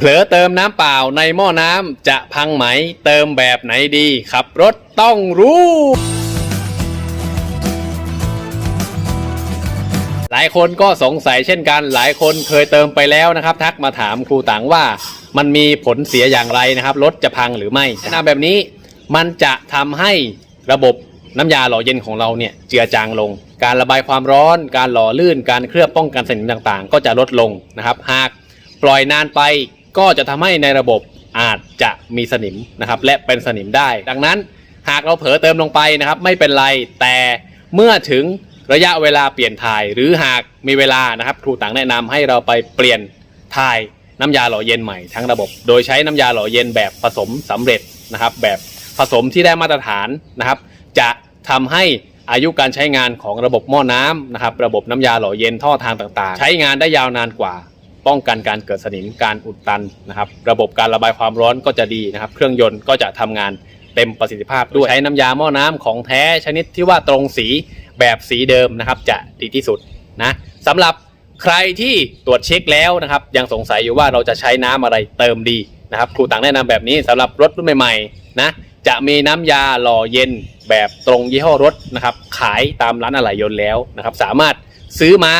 เผลอเติมน้ำเปล่าในหม้อน้ำจะพังไหม เติมแบบไหนดี ขับรถต้องรู้ หลายคนก็สงสัยเช่นกัน หลายคนเคยเติมไปแล้วนะครับ ทักมาถามครูต่างว่า มันมีผลเสียอย่างไรนะครับ รถจะพังหรือไม่แนะนำแบบนี้มันจะทำให้ระบบน้ำยาหล่อเย็นของเราเนี่ยเจือจางลง การระบายความร้อน การหล่อลื่น การเคลือบป้องกันสนิมต่างๆ ก็จะลดลงนะครับ หากปล่อยนานไป ก็จะทำให้ในระบบอาจจะมีสนิมนะครับและเป็นสนิมได้ ดังนั้นหากเราเผลอเติมลงไปนะครับไม่เป็นไรแต่เมื่อถึงระยะเวลาเปลี่ยนถ่าย หรือหากมีเวลานะครับครูต่างแนะนำให้เราไปเปลี่ยนถ่ายน้ำยาหล่อเย็นใหม่ทั้งระบบ โดยใช้น้ำยาหล่อเย็นแบบผสมสำเร็จนะครับ แบบผสมที่ได้มาตรฐานนะครับ จะทำให้อายุการใช้งานของระบบหม้อน้ำนะครับ ระบบน้ำยาหล่อเย็นท่อทางต่างๆ ใช้งานได้ยาวนานกว่า ป้องกันการเกิดสนิมการอุดตันนะครับ ระบบการระบายความร้อนก็จะดีนะครับ เครื่องยนต์ก็จะทำงานเต็มประสิทธิภาพด้วยใช้น้ำยาหม้อน้ำของแท้ชนิดที่ว่าตรงสีแบบสีเดิมนะครับ จะดีที่สุดนะสำหรับใครที่ตรวจเช็คแล้วนะครับ ยังสงสัยอยู่ว่าเราจะใช้น้ำอะไรเติมดีนะครับครูต่างแนะนำแบบนี้สำหรับรถรุ่นใหม่ๆนะจะมีน้ำยาหล่อเย็นแบบตรงยี่ห้อรถนะครับ ขายตามร้านอะไหล่ยนต์แล้วนะครับ สามารถซื้อมา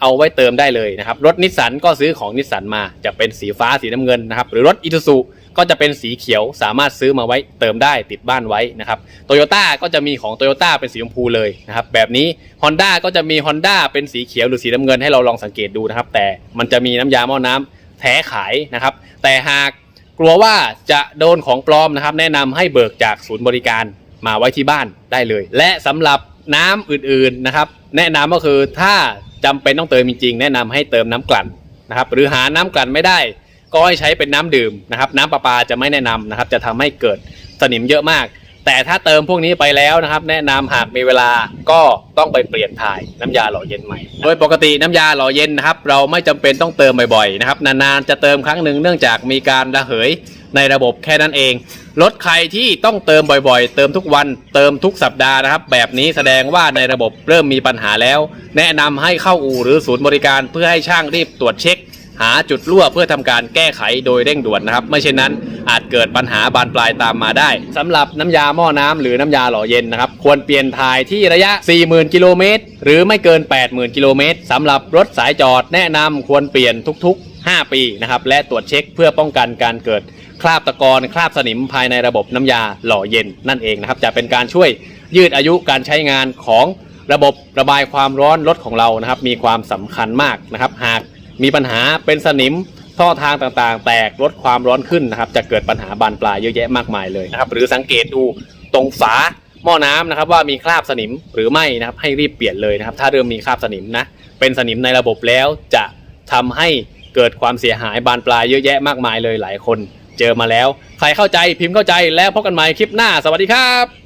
เอาไว้เติมได้เลยนะครับ รถนิสสันก็ซื้อของนิสสันมาจะเป็นสีฟ้าสีน้ำเงินนะครับ หรือรถอิ u ซูก็จะเป็นสีเขียวสามารถซื้อมาไว้เติมได้ติดบ้านไว้นะครับโตโยต้าก็จะมีของโตโยต้าเป็นสีชมพูเลยนะครับแบบนี้ Honda ก็จะมี Honda เป็นสีเขียวหรือสีน้ำเงินให้เราลองสังเกตดูนะครับ แต่มันจะมีน้ำยาหม้อน้ำแท้ขายนะครับ แต่หากกลัวว่าจะโดนของปลอมนะครับ แนะนำให้เบิกจากศูนย์บริการมาไว้ที่บ้านได้เลย และสำหรับน้ำอื่นๆนะครับ แนะนำก็คือถ้า จำเป็นต้องเติมจริงๆ แนะนำให้เติมน้ำกลั่นนะครับ หรือหาน้ำกลั่นไม่ได้ ก็ให้ใช้เป็นน้ำดื่มนะครับ น้ำประปาจะไม่แนะนำนะครับ จะทำให้เกิดสนิมเยอะมาก แต่ถ้าเติมพวกนี้ไปแล้วนะครับ แนะนำหากมีเวลาก็ต้องไปเปลี่ยนถ่ายน้ำยาหล่อเย็นใหม่ โดยปกติน้ำยาหล่อเย็นนะครับ เราไม่จำเป็นต้องเติมบ่อยๆนะครับ นานๆจะเติมครั้งหนึ่งเนื่องจากมีการระเหย ในระบบแค่นั้นเอง รถใครที่ต้องเติมบ่อยๆ เติมทุกวันเติมทุกสัปดาห์นะครับ แบบนี้แสดงว่าในระบบเริ่มมีปัญหาแล้ว แนะนำให้เข้าอู่หรือศูนย์บริการเพื่อให้ช่างรีบตรวจเช็ค หาจุดรั่วเพื่อทำการแก้ไขโดยเร่งด่วนนะครับ ไม่เช่นนั้นอาจเกิดปัญหาบานปลายตามมาได้สำหรับน้ำยาหม้อน้ำหรือน้ำยาหล่อเย็นนะครับ ควรเปลี่ยนถ่ายที่ระยะ 40,000 กิโลเมตร หรือไม่เกิน 80,000 กิโลเมตรสำหรับรถสายจอดแนะนำควรเปลี่ยนทุก ๆ 5 ปีนะครับและตรวจเช็คเพื่อป้องกันการเกิด คราบตะกอนคราบสนิมภายในระบบน้ำยาหล่อเย็นนั่นเองนะครับ จะเป็นการช่วยยืดอายุการใช้งานของระบบระบายความร้อนรถของเรานะครับ มีความสำคัญมากนะครับ หากมีปัญหาเป็นสนิมท่อทางต่างๆ แตกลดความร้อนขึ้นนะครับ จะเกิดปัญหาบานปลายเยอะแยะมากมายเลยนะครับ หรือสังเกตดูตรงฝาหม้อน้ำนะครับว่ามีคราบสนิมหรือไม่นะครับ ให้รีบเปลี่ยนเลยนะครับ ถ้าเริ่มมีคราบสนิมนะเป็นสนิมในระบบแล้วจะทำให้เกิดความเสียหายบานปลายเยอะแยะมากมายเลยหลายคน เจอมาแล้ว ใครเข้าใจพิมพ์เข้าใจแล้วพบกันใหม่คลิปหน้า สวัสดีครับ